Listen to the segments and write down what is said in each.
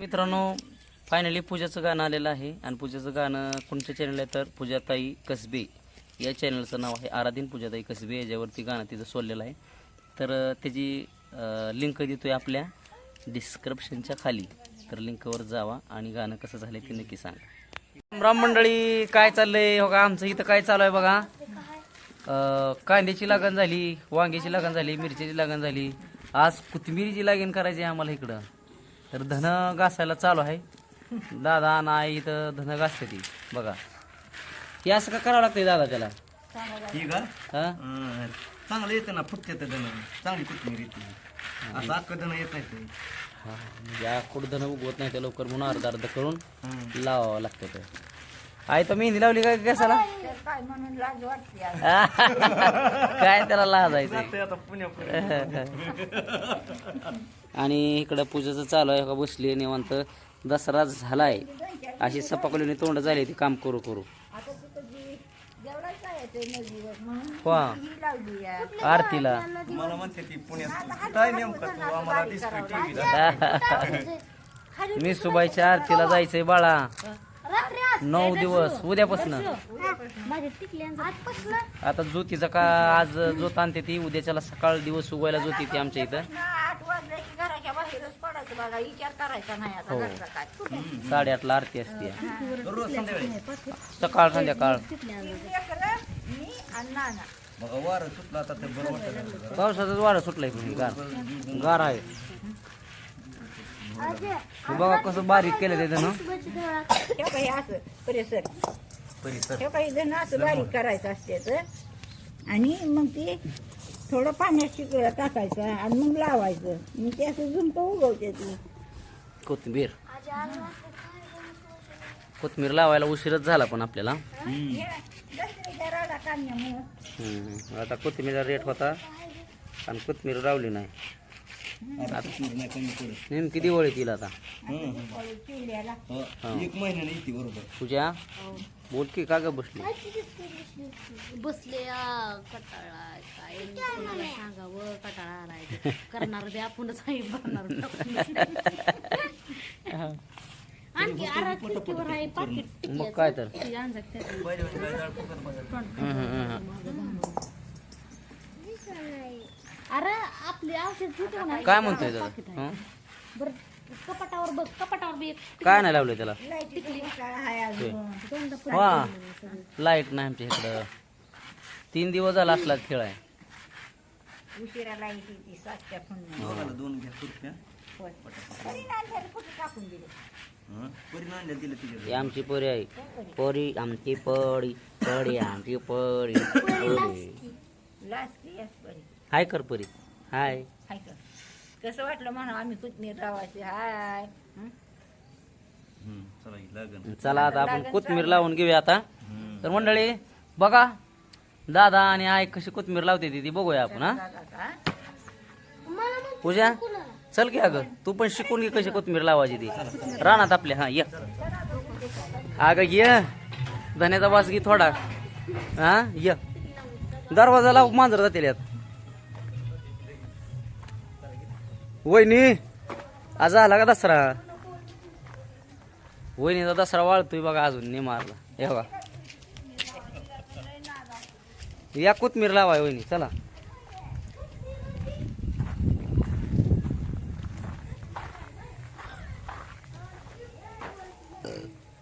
मित्रांनो फायनली पूजाचं गाणं आलेलं आहे. आणि पूजाचं गाणं कोणच्या चॅनल आहे तर पूजाताई कसबे. या चॅनलचं नाव आहे आराधीन पूजाताई कसबे. याच्यावरती गाणं तिथं सोडलेलं आहे. तर त्याची लिंक देतो आहे आपल्या डिस्क्रिप्शनच्या खाली. तर लिंकवर जावा आणि गाणं कसं झालं ते नक्की सांगा. राम मंडळी काय चाललंय? हो का आमचं इथं काय चालू आहे बघा. कांद्याची लागण झाली वांग्याची लागण झाली मिरच्याची लागण झाली. आज कोथिंबिरीची लागण करायची आहे आम्हाला इकडं. तर धन घासायला चालू आहे. दादा नाही इथं धन घासते ती. बघा. हे असं का करावं लागतंय दादा त्याला? हा अं, चांगलं येतं ना फुटते तर दण चांगली कोथिंबीर येते. असं अख्खं दण येत नाही ते. हा, म्हणजे या कुठं धन उगवत नाही ते लवकर म्हणून अर्धा अर्ध करून हं. लावावं लागतं ते. आई तर मेहंदी लावली काय कशाला? काय म्हणून लाज वाटते आज. काय त्याला लाजायचं ते आता पुण्यापुढे आणि इकडं पूजेचं चालू आहे का बसली निवांत. दसरा झालाय. अशी सपाकलीने तोंड झाली ती काम करू करू. आता तिथं जी जेवढा जायचंय नदीवर म्हणून वा. ही लावली आहे. आरतीला. मला म्हणते ती पुण्यात काय नेमकं तू? आम्हाला दिसतोय टीव्हीला मी सुबाईच्या आरतीला जायचंय बाळा. नऊ दिवस उद्यापासून. आता ज्योतीचा का आज ज्योत आणते ती उद्याच्याला सकाळ दिवस उगवायला ज्योती ती आमच्या इथं. ना आठ वाजले की घराच्या बाहेरच पडायचं बघा विचार करायचा नाही आता हो. घरचा काय. साडेआठला आरती असते. सकाळ संध्याकाळ. पावसाचाच वारं सुटलाय पण गार. गार आहे. बघा कसं बारीक केलं ठेव काही असं परिसर. परिसर ठेव काही जण असं बारीक करायचं असते तर. आणि मग ते थोडं पाण्यात टाकायचं आणि मग लावायचं. मग ते असं झुंप उगवते ती. कोथिंबीर. कोथिंबीर लावायला उशीरच झाला पण आपल्याला. हम्म. आता कोथिंबीरचा रेट होता. आणि कोथिंबीर लावली नाही. नेमकी दिवाळी तिला आता? हं. हो. एक महिन्याने येते बरोबर. पूजा बोल की का ग बसली? बसले आ, कटाळा काय? कोणाला सांगावं कटाळा आलाय. करणार ते आपणच आहे आणखी आरा टिकीवर आहे? पाकिट मग काय तर. आणजा त्यात. हम्म, हम्म, हम्म. अरे आपली औषध घेतो ना काय म्हणतोय दादा हं? बरं कपाटावर बघ कपाटावर बी एक काय नाही लावलं त्याला? दोनदा वा. लाइट नाही आमच्या इकडं. तीन दिवस झाला असला खेळ आहे. सातच्या पुन्हा. दोघाला दोन घ्या दिले? हं. आणल्या ही आमची पोरी आहे. पोरी? आमची पडी पडी आमची पडी लास्ट की बरी हाय कर परी. हाय. हाय का कसं वाटलं म्हणा आम्ही कोथमीर रावायचे हाय. हं? हं. चला ही लागन. चला आता आपण कोथमीर लावून घेऊया आता. तर मंडळी बघा दादा आणि आई कशी कोथमीर लावते ती ती बघूया आपण हा? दादा. का? पूजा चल की अगं तू पण शिकून घे कशी कोथमीर लावायची ती. रानात आपल्या हा ये. अगं ये. धन्याचा वास घे थोडा. हा ये. दरवाजा लाव मांजर जातील यात. वहिनी आज आला का दसरा? वहिनीचा दसरा वाळतोय बघा अजून ने मारला. हे बघा. या कोथमीर लावाय वहिनी चला.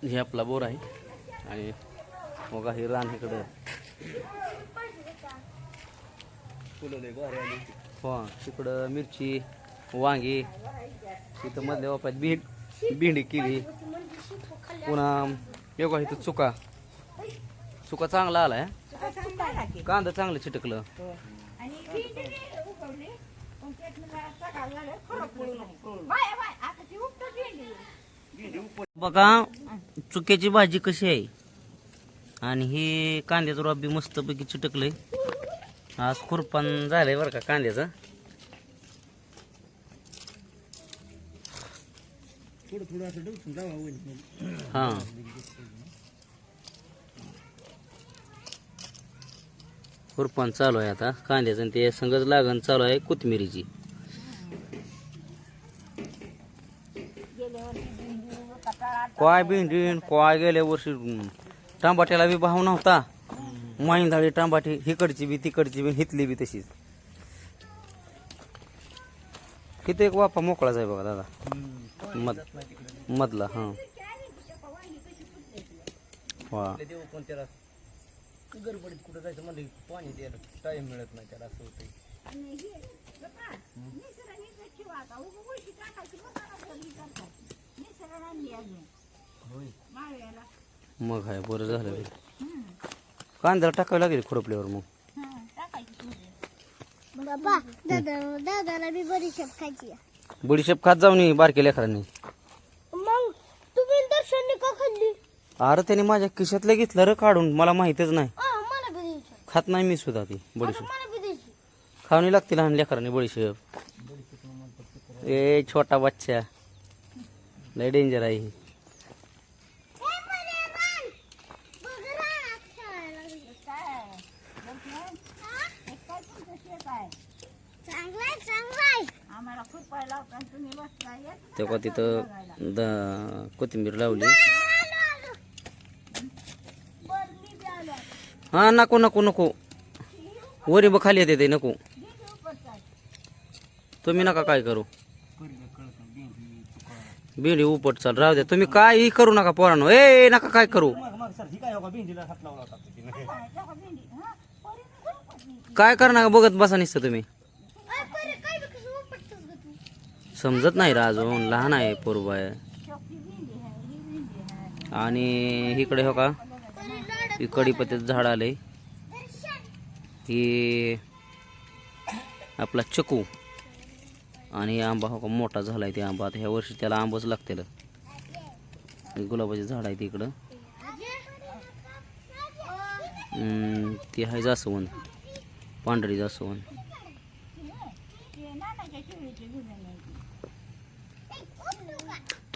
हे आपला बोर आहे आणि बघा हे रान इकडं. हो तिकडं मिरची वांगी. तिथं मधल्या वापरात भेंड भेंडी केली. पुन्हा एक इथं चुका. चुका चांगला आलाय. कांदा चांगलं चिटकलं. बघा चुक्याची भाजी कशी आहे? आणि हे कांद्याचं रॉबी मस्त पैकी चिटकलंय. आज खुरपान झालंय बरं का कांद्याचं. हा. खुरपान चालू आहे आता. कांद्याचं आणि ते संगच लागण चालू आहे कोथमिरीची काय भेंडी काय गेल्या वर्षी हम्म, टमाट्याला बी भाव नव्हता. माईंदाळी टमाटे हिकडची बी तिकडची बी हितली बी तशीच. किती एक वाफा मोकळाच आहे बघा दादा. मध मधला हा वा देऊ पण त्याला गडबडीत कुठं जायचं म्हणजे की पाणी द्यायला टाइम मिळत नाही त्याला असं होतं मग आहे बरं झालं बे. कांद्याला टाकावं लागेल खुरपल्यावर मग बाबा दादा दादाला बी बडीशेप खायची आहे. बडीशेप खात जाऊ नये बारक्या लेकरांनी. मग तुम्ही दर्शनने का खाल्ली? अरे त्याने माझ्या खिशातलं घेतलं र काढून. मला माहितच नाही. आ, मला बी द्यायची. खात नाही मी सुद्धा ती बडीशेप मला बी द्यायची. खावणी लागते लहान लेकरांनी बडीशेप ए छोटा बच्चा. लय डेंजर आहे ही. चांगलाय चांगलाय आम्हाला खूप पाहिला होता तुम्ही बसला येत तेव्हा तिथं द कोथिंबीर लावली. हा नको नको नको. वरी ब खाली येते ते नको. तुम्ही नका काय करू. भेंडी उपट चाल राहू द्या. तुम्ही काही करू नका पोरानो. ए नका काय करू. काय का काय करणार बघत बसा निसतं तुम्ही. समजत नाही रा अजून. लहान आहे पोरबा आहे आणि इकडे हो का? ही कडीपत्त्याचं झाड आले ही आपला चकू. आणि आंबा हो का मोठा झालाय ते आंबा. आता ह्या वर्षी त्याला आंबाच लागतील. गुलाबाचे झाड आहे तिकडं ते आहे जास्वंद. पांढरी जास्वंद.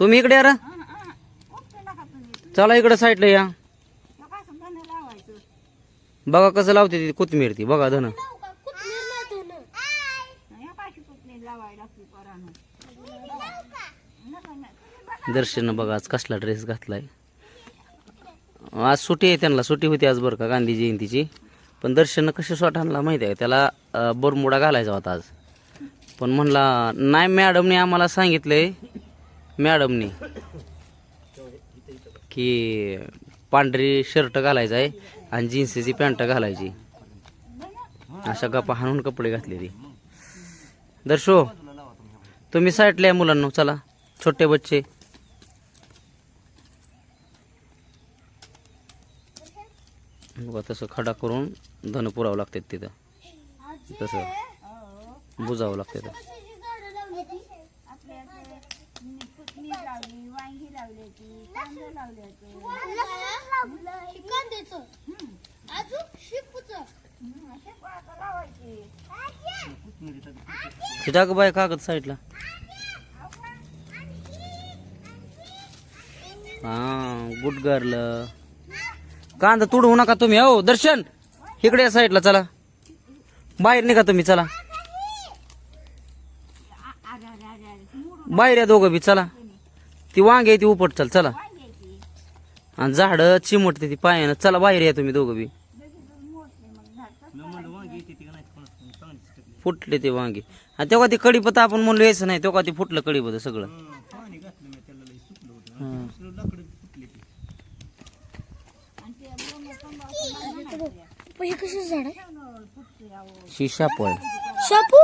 तुम्ही इकडे यार चला इकडे साईडला या. बघा कसं लावते ती कोथिंबीर ती. बघा धन. दर्शन बघा आज कसला ड्रेस घातलाय. आज सुट्टी आहे त्यांना. सुटी होती आज बरं का गांधी जयंतीची. पण दर्शन कसे शॉट आणला माहिती आहे त्याला बोरमुडा घालायचा होता आज. पण म्हणला नाही मॅडमने आम्हाला सांगितलंय मॅडमनी की पांढरी शर्ट घालायचा आहे आणि जीन्सची पॅन्ट घालायची. अशा गप्पा हाणून कपडे घातलेली. दर्शो तुम्ही साईडला या मुलांना चला. छोटे बच्चे. बघा तसं खडा करून धन पुरावं लागतात तिथं. तसं. बुजावं लागतं. लावली वांगी लावली होती कांदे लावले होते. कांद्याचं अजून शिपूचं असे टाक बाय कागद साईडला. हा गुट गारल कांदा तुडवू नका तुम्ही हो दर्शन. इकडे या साईडला चला. बाहेर निघा तुम्ही चला. बाहेर या दोघं बी चला. ती वांगे आहे ती उपट चल चला. आणि झाड चिमटते ती पायानं. चला बाहेर या तुम्ही दोघं बी. फुटले ते वांगे. आणि तेव्हा ते कडीपत्ता आपण म्हणलो यायचं नाही. तेव्हा ते फुटलं कडीपत्ता सगळं. झाड पण शापू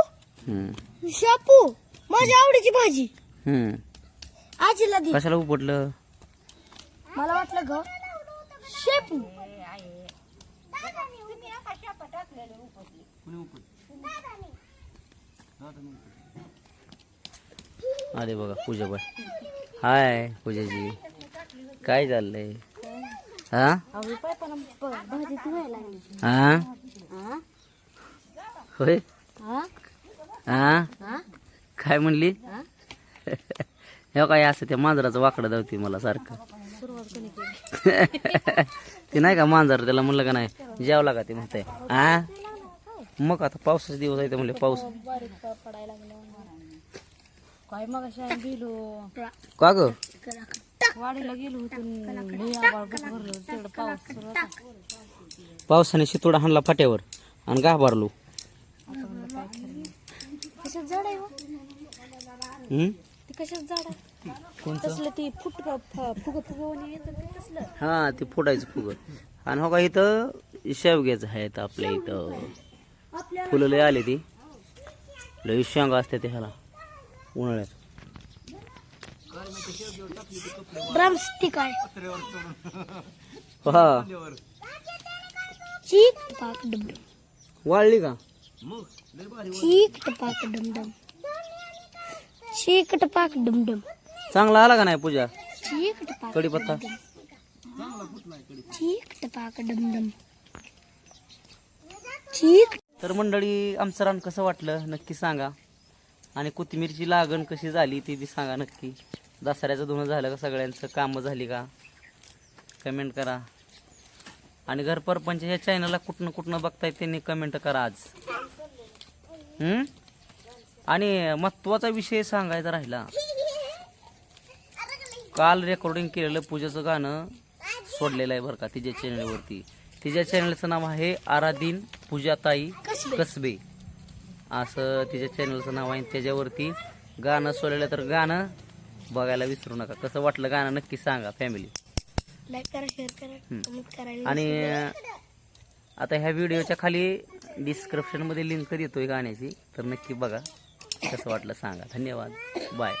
हम्म. शापू माझ्या आवडीची भाजी. हम्म. आजीला दे. कशाला उपटलं? मला वाटलं ग शेपू. अरे बघा पूजा बाय हाय पूजाजी. काय चाललंय? हा? हा? होय? हा? काय म्हणली? हे काय असं त्या मांजराचं वाकडं धावते मला सारखं. ते नाही का मांजर त्याला म्हणलं का नाही जेवला का ते म्हणताय. हा मग आता पावसाचे दिवस आहे ते म्हणले पाऊस. काय मग अशा गेलो. का ग? वाडीला गेलो पावसाने शितोडा हाणला फाट्यावर आणि गाभारलो झाड हो? हम्म? ते कोणतं? तसलं फुट फुग येतं तसलं. हा ते फुटायचं फुग. आणि हो का इथं शेवग्याचं आहे इथं आपल्या इथं. फुलं लय आले ती. लय शेंगा असते ते ह्याला. उन्हाळ्यात. ड्रम स्टिक आहे. हा. चीक टपाक डमडम वाळली का? चीक टपाक डमडम चीक टपाक डमडम. चांगला आला का नाही पूजा? चीक टपाक कढीपत्ता? चीक टपाक डमडम. चीक तर मंडळी आमचं रान कसं वाटलं नक्की सांगा. आणि कोथिंबीरची लागण कशी झाली ती बी सांगा नक्की. दसऱ्याचं धुणं झालं का सगळ्यांचं? कामं झाली का? कमेंट करा. आणि घर परपंच ह्या चॅनलला कुठनं कुठनं बघताय त्यांनी कमेंट करा आज. हम्म? आणि महत्त्वाचा विषय सांगायचा राहिला. काल रेकॉर्डिंग केलेलं पूजेचं गाणं सोडलेलं आहे बरं का तिच्या चॅनलवरती तिच्या चॅनलचं नाव आहे आराधीन पूजाताई कसबे. असं तिच्या चॅनलचं नाव आहे त्याच्यावरती गाणं सोडलेलं तर गाणं बघायला विसरू नका. कसं वाटलं गाणं नक्की सांगा फॅमिली लाईक करा शेअर करा कमेंट करा आणि आता ह्या व्हिडिओच्या खाली डिस्क्रिप्शनमध्ये लिंक देतोय गाण्याची तर नक्की बघा. कसं वाटलं सांगा. धन्यवाद. बाय.